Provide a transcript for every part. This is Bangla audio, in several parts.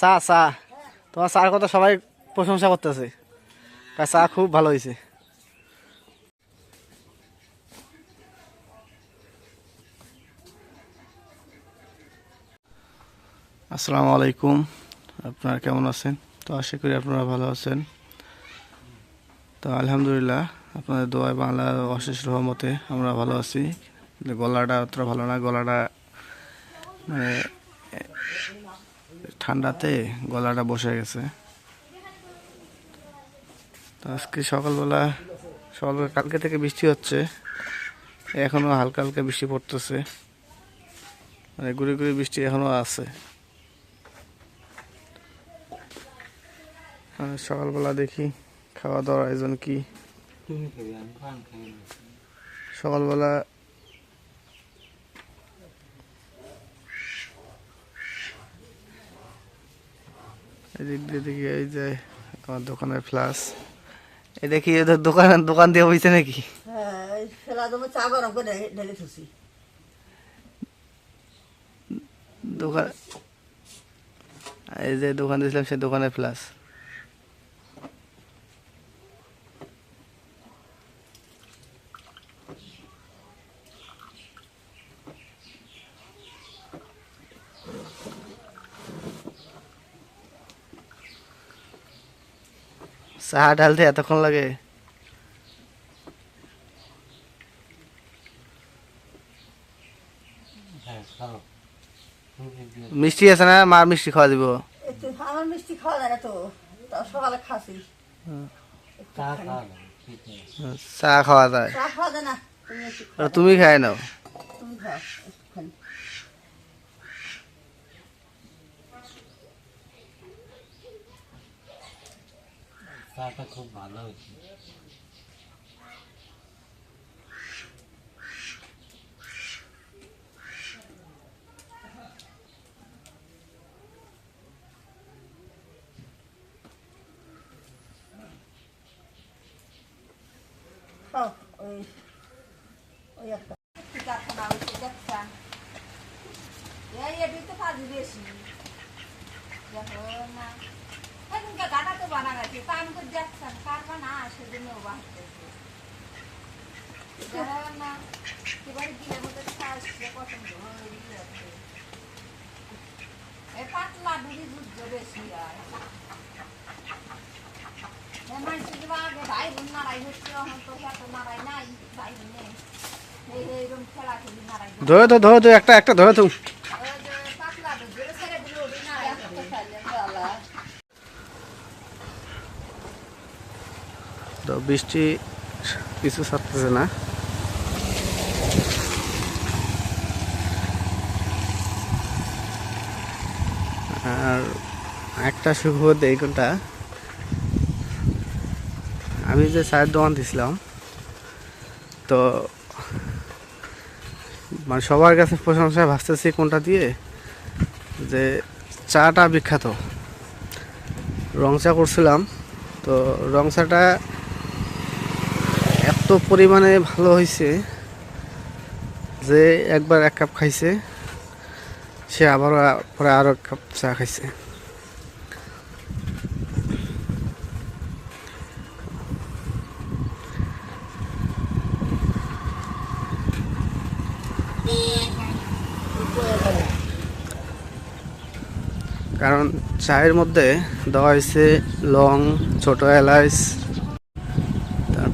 চা চা। তোমার চার কথা সবাই প্রশংসা করতেছে। চা খুব ভালো হয়েছে। আসসালামু আলাইকুম। আপনারা কেমন আছেন? তো আশা করি আপনারা ভালো আছেন। তো আলহামদুলিল্লাহ, আপনাদের দোয়ায় বাংলা অশেষ রহমতে আমরা ভালো আছি। গলাটা অতটা ভালো না, গলাটা মানে ঠান্ডাতে গলাটা বসে গেছে। তো আজকে সকালবেলা সকালবেলা কালকে থেকে বৃষ্টি হচ্ছে। এখনও হালকা হালকা বৃষ্টি পড়তেছে। মানে গুড়ি গুড়ি বৃষ্টি এখনও আছে। সকালবেলা দেখি খাওয়া দাওয়ার আয়োজন কি। সকালবেলা এদিক দিয়ে দেখি এই যে আমার দোকানের ফ্লাস। এই দেখি এদের দোকান দোকান দিয়ে হয়েছে নাকি? হ্যাঁ দোকান এই যে দোকান দিয়েছিলাম সেই দোকানের ফ্লাস। চা ঢালতে এতক্ষণ লাগে। হ্যাঁ খাও। তুমি মিষ্টি আছে না? মার মিষ্টি খাওয়া দিব? একটু আমার মিষ্টি খাওয়া যায়। না। তো সকালে খাসি চা খাওয়া চাটা খুব ভালো হয়েছে Oh, oi. Oi, a ficar com a luz da ficar. E aí, a gente faz isso. E a Roma. না ঠিক আছে চা খাওয়া যায় চা খাওয়া যায় না তুমি একটু আর খাও তুমি খাই নাও তুমি খাও একটুখানি চাটা খুব ভালো হয়েছে খাও ওই ওই একটা ঠিক আছে না ওই যে দেখছেন এই এটি তো কাজ বেশি দেখো না এখনকার গাটা তো বানা গেছে তা আমি তো দেখছেন পারবা না সেজন্য বাঁচতেছে দেখো না এবারে গিয়ে মধ্যে আসছে পছন্দ হয়ে গেছে এই পাতলা ডুরি যুদ্ধ বেশি হয় এমন শুধু আগে ভাই বোন নারাই হচ্ছে এখন তো এত নারাই নাই ভাই বোনে এই এইরকম খেলা খেলি নারাই হচ্ছে। ধরে তো ধরে তো একটা একটা ধরে তো ওই যে বৃষ্টি কিছু ছাড়তেছে না। আর একটা সুখবর এই কোনটা? আমি যে চায়ের দোকান দিছিলাম তো মানে সবার কাছে প্রশংসা ভাসতেছি কোনটা দিয়ে? যে চাটা বিখ্যাত। রং চা করছিলাম, তো রং চাটা এত পরিমাণে ভালো হয়েছে যে একবার এক কাপ খাইছে, সে আবারও আ- পরে আরও এক কাপ চা খাইছে। কারণ চায়ের মধ্যে দেওয়া হয়েছে লং, ছোট এলাচ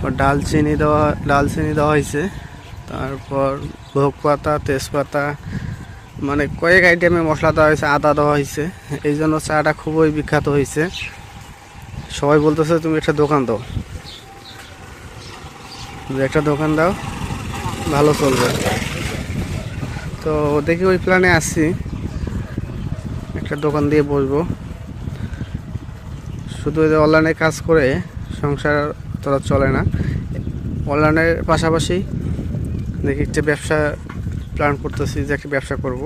তারপর ডালচিনি দেওয়া ডালচিনি দেওয়া হয়েছে। তারপর ভোগ পাতা, তেজপাতা মানে কয়েক আইটেমে মশলা দেওয়া হয়েছে, আদা দেওয়া হয়েছে। এই জন্য চাটা খুবই বিখ্যাত হয়েছে। সবাই বলতেছে, তুমি একটা দোকান দাও। একটা দোকান দাও, ভালো চলবে। তো দেখি ওই প্ল্যানে আসছি একটা দোকান দিয়ে বসবো। শুধু অনলাইনে কাজ করে সংসার তোরা চলে না। অনলাইনের পাশাপাশি দেখি একটা ব্যবসা প্ল্যান করতেছি যে একটা ব্যবসা করব।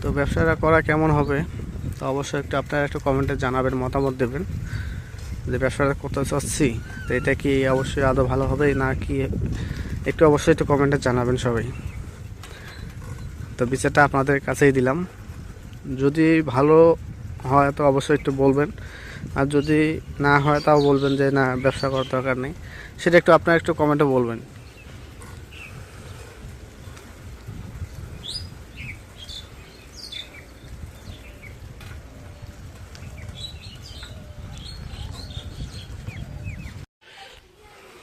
তো ব্যবসাটা করা কেমন হবে তো অবশ্যই একটু আপনারা একটু কমেন্টে জানাবেন, মতামত দেবেন। যে ব্যবসাটা করতে চাচ্ছি, তো এটা কি অবশ্যই আদৌ ভালো হবে? না কি, একটু অবশ্যই একটু কমেন্টে জানাবেন সবাই। তো বিচারটা আপনাদের কাছেই দিলাম। যদি ভালো হয় তো অবশ্যই একটু বলবেন। আর যদি না হয় তাও বলবেন যে, না, ব্যবসা করার দরকার নেই। সেটা একটু আপনারা একটু কমেন্টে বলবেন।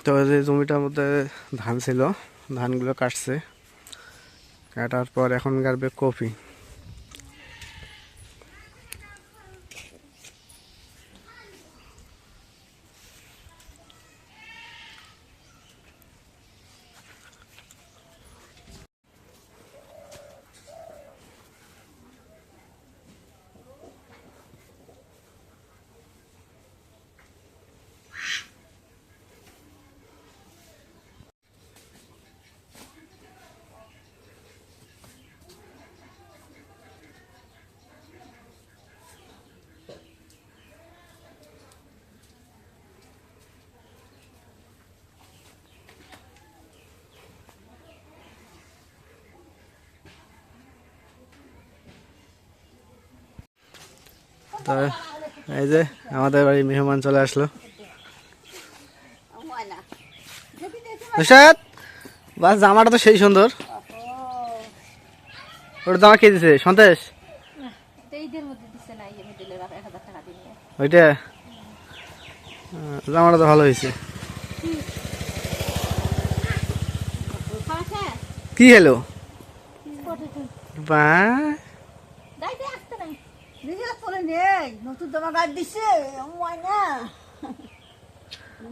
তো যে জমিটার মধ্যে ধান ছিল ধানগুলো কাটছে। কাটার পর এখন গাড়বে কপি তো এই যে আমাদের বাড়ি মেহমান চলে আসলো। বাস জামাটা তো সেই সুন্দর। ওটা জামা কে দিছে? দিলে ওইটা? জামাটা তো ভালো হয়েছে। কি হলো? বা নেই নতুন জামা গাড়ি দিচ্ছে ময়না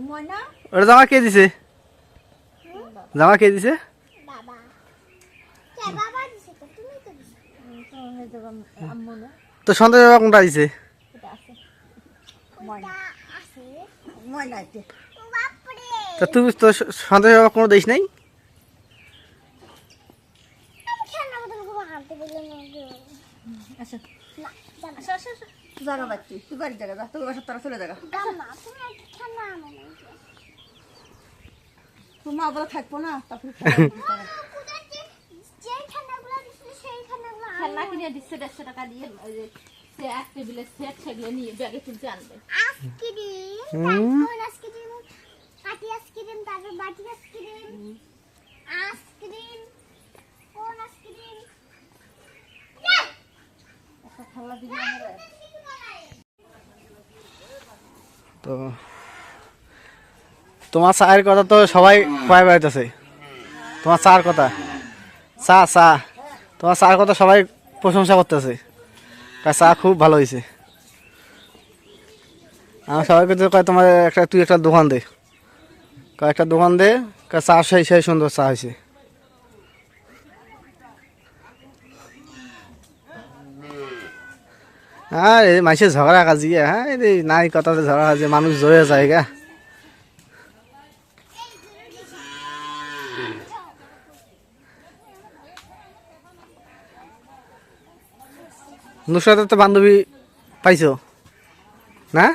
ময়না ওটা জামা কে দিছে? জামা কে দিছে? বাবা। কে বাবা দিছে তো? তুমি তো দিছো। আম্মু না তো সন্তেশ বাবা কোনটা দিছে? তা তুমি তো সন্তেশ বাবা কোনো দিস নাই? আচ্ছা আচ্ছা আচ্ছা আচ্ছা জায়গা বাচ্চি তুই বাড়ির জায়গা যা তোর বাসার তারা চলে জায়গা তোর মা বলে থাকব না তারপরে খেলনা কিনে দিচ্ছে দেড়শো টাকা দিয়ে ওই যে সে এক টেবিলের সেট সেগুলো নিয়ে ব্যাগে তুলতে আনবে। আইসক্রিম আইসক্রিম কাটি আইসক্রিম তারপর বাটি আইসক্রিম কোন আইসক্রিম খেলা দিবি আমার তো তোমার চায়ের কথা তো সবাই কয় বেড়াইতেছে তোমার চার কথা। চা চা। তোমার চার কথা সবাই প্রশংসা করতেছে। চা খুব ভালো হয়েছে আমার সবাইকে তো কয় তোমার একটা, তুই একটা দোকান দে। কয়েকটা দোকান দে চা, সেই সেই সুন্দর চা হয়েছে হ্যাঁ এই মাসে ঝগড়া কাজি হ্যাঁ এই নাই কথাতে ঝগড়া কাজি মানুষ জয়ে যায় গা। নুসরাতের তো বান্ধবী পাইছো। না?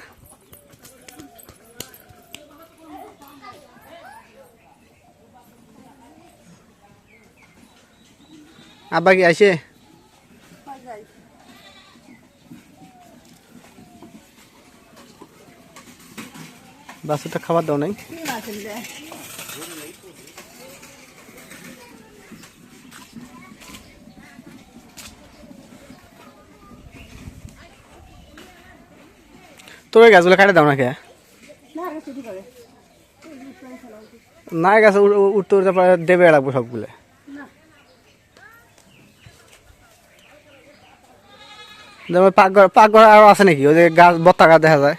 আব্বা কি আইসে বাচ্চাটা খাবার দাও নাই। তোর ওই গাছগুলো কাটে দাও না কে না গাছ উঠ- উঠ- উঠতে উঠতে দেবে লাগবো সবগুলো। যেমন পাকঘর পাকঘর আরও আছে নাকি? ওই যে গাছ বত্তা গাছ দেখা যায়।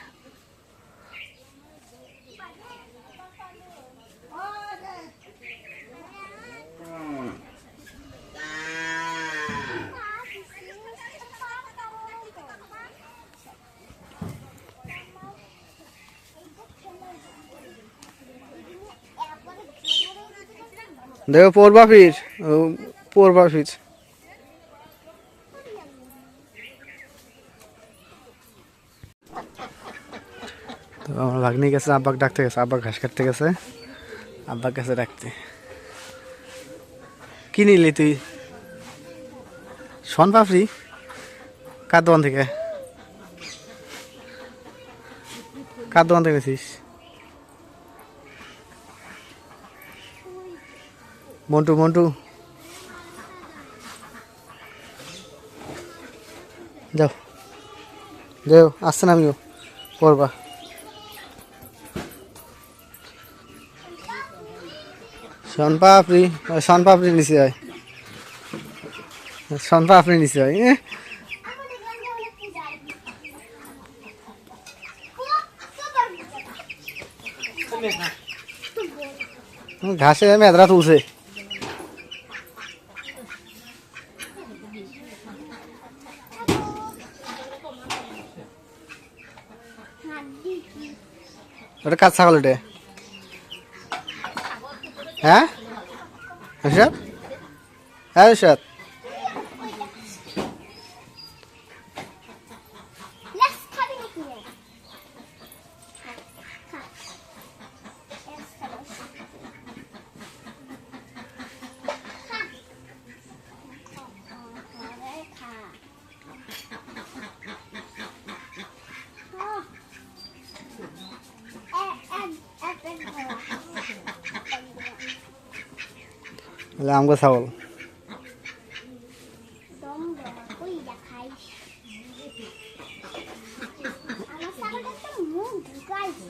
দেখো পড়বা ফির পড়বা ফির তো আমার ভাগ্নি গেছে, আব্বাক ডাকতে গেছে, আব্বা ঘাস কাটতে গেছে আব্বাক গেছে ডাকতে। কি নিলি তুই? শন পাপড়ি কার দোকান থেকে? কার দোকান থেকে গেছিস? মন্টু মন্টু। যাও। যাও আসছে না আমিও। পড়বা শনপাপড়ি শনপাপড়ি নিচে হয় শনপাপড়ি নিচে হয়। ঘাসে মেদরা তুলছে। ওটা কাজ ছাগল এটা হ্যাঁ হ্যাঁ হ্যাঁ ঋষাদ লেস খাবি নাকি রে? খা, খা। লেস খাব। খা। আরে খা। ও। এ- এ- এ- এ- এ- বলে আমগো ছাগল দম দম কইরা খাইস। আমার ছাগলটা তো মুখ ঢুকাইছে, মুখ ঢুকাইছে।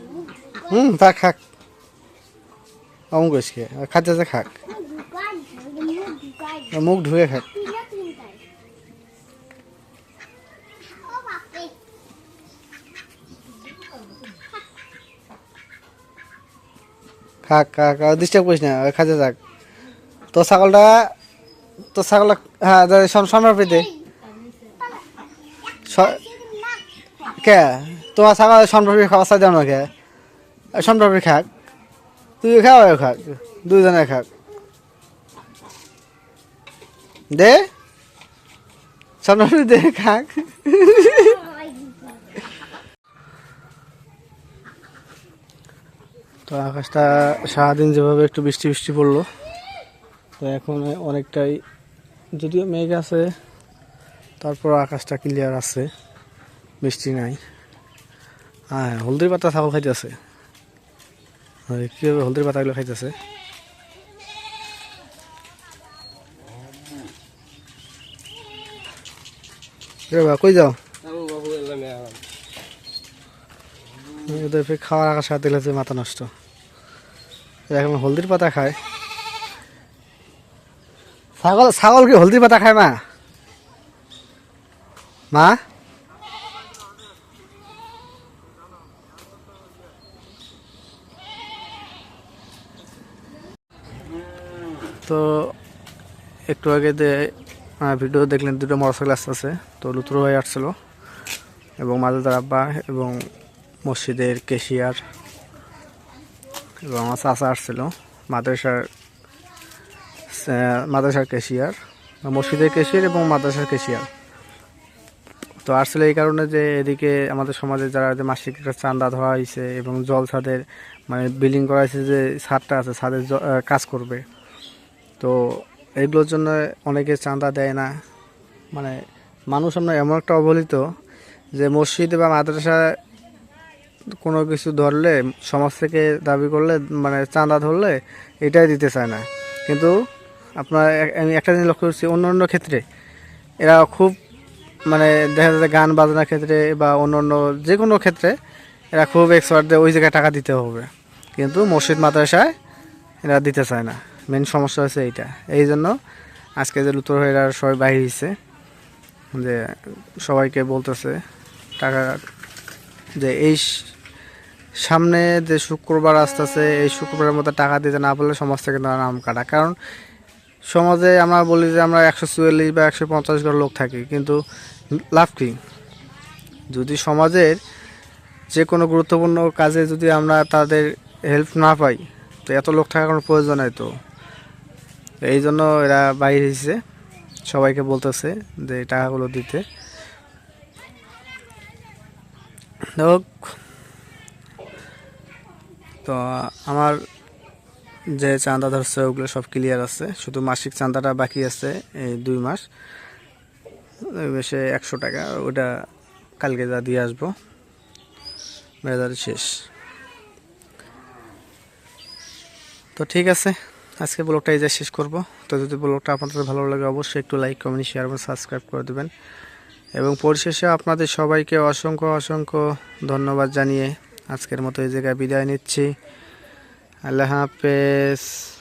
হুম তা খাক অমুক কে খাচ্ছে যে খাক মুখ ঢুকাইছে, ওই যে মুখ ঢুকাইছে। মুখ ঢুকে খাক। খাক খাক ডিস্টার্ব করিস না ওই যাক তো ছাগলটা তো ছাগল হ্যাঁ সম্রাপিতে না, কে? তোমার ছাগল সম্রাপি খাওয়া চাই দাও না কে? সম্রাপি খাক। তুই খাও খাক। দুজনে খাক। দে। সম্রাপি দে খাক। তো আকাশটা সারাদিন যেভাবে একটু বৃষ্টি বৃষ্টি পড়ল তো এখন অনেকটাই যদিও মেঘ আছে তারপর আকাশটা ক্লিয়ার আছে বৃষ্টি নাই। হ্যাঁ হলদির পাতা ছাগল খাইতেছে। কীভাবে হলদির পাতাগুলো খাইতেছে? কই যাও? ওদের খাওয়ার আকাশ গেলে মাথা নষ্ট। এখন হলদির পাতা খায়। ছাগল ছাগল কি হলদি পাতা খায় মা। মা? তো একটু আগে যে ভিডিও দেখলেন, দুটো মোটরসাইকেল আসতেছে তো লুতুর হয়ে আসছিল। এবং মাদুদার আব্বা এবং মসজিদের কেশিয়ার এবং আমার চাচা আসছিল। মাদ্রাসার মাদ্রাসার কেশিয়ার মসজিদের কেশিয়ার এবং মাদ্রাসার কেশিয়ার তো আসলে এই কারণে যে এদিকে আমাদের সমাজে যারা যে মাসিক একটা চান্দা ধরা হয়েছে এবং জল ছাদের মানে বিল্ডিং করা হয়েছে যে ছাদটা আছে ছাদের কাজ করবে। তো এগুলোর জন্য অনেকে চাঁদা দেয় না। মানে মানুষ আমরা এমন একটা অবহেলিত যে মসজিদ বা মাদ্রাসা কোনো কিছু ধরলে, সমাজ থেকে দাবি করলে মানে চাঁদা ধরলে এটাই দিতে চায় না। কিন্তু আপনার আমি একটা জিনিস লক্ষ্য করছি, অন্য অন্য ক্ষেত্রে এরা খুব মানে দেখা যাচ্ছে গান বাজনার ক্ষেত্রে বা অন্য অন্য যে কোনো ক্ষেত্রে এরা খুব এক্সপার্ট ওই জায়গায় টাকা দিতে হবে। কিন্তু মসজিদ মাদ্রাসায় এরা দিতে চায় না। মেন সমস্যা হচ্ছে এইটা। এই জন্য আজকে যে লুতর হয়ে এরা সবাই বাইরে হয়েছে যে সবাইকে বলতেছে টাকা যে এই সামনে যে শুক্রবার আসতেছে, এই শুক্রবারের মধ্যে টাকা দিতে না পারলে সমাজ থেকে নাম কাটা। কারণ সমাজে আমরা বলি যে আমরা একশো চুয়াল্লিশ বা একশো পঞ্চাশ ঘর লোক থাকি, কিন্তু লাভ কি? যদি সমাজের যে কোনো গুরুত্বপূর্ণ কাজে যদি আমরা তাদের হেল্প না পাই, তো এত লোক থাকার কোনো প্রয়োজন নাই তো। এই জন্য এরা বাইরে এসেছে, সবাইকে বলতেছে যে টাকাগুলো দিতে। তো আমার যে চাঁদা ধরছে, ওগুলো সব ক্লিয়ার আছে। শুধু মাসিক চাঁদাটা বাকি আছে, এই দুই মাস। বেশি একশো টাকা, ওটা কালকে যা দিয়ে আসব। বাজার শেষ। তো ঠিক আছে, আজকে ব্লগটা এই যে শেষ করব। তো যদি ব্লগটা আপনাদের ভালো লাগে, অবশ্যই একটু লাইক কমেন্ট শেয়ার এবং সাবস্ক্রাইব করে দেবেন। এবং পরিশেষে আপনাদের সবাইকে অসংখ্য অসংখ্য ধন্যবাদ জানিয়ে আজকের মতো এই জায়গায় বিদায় নিচ্ছি। আল্লাহ হাফেজ।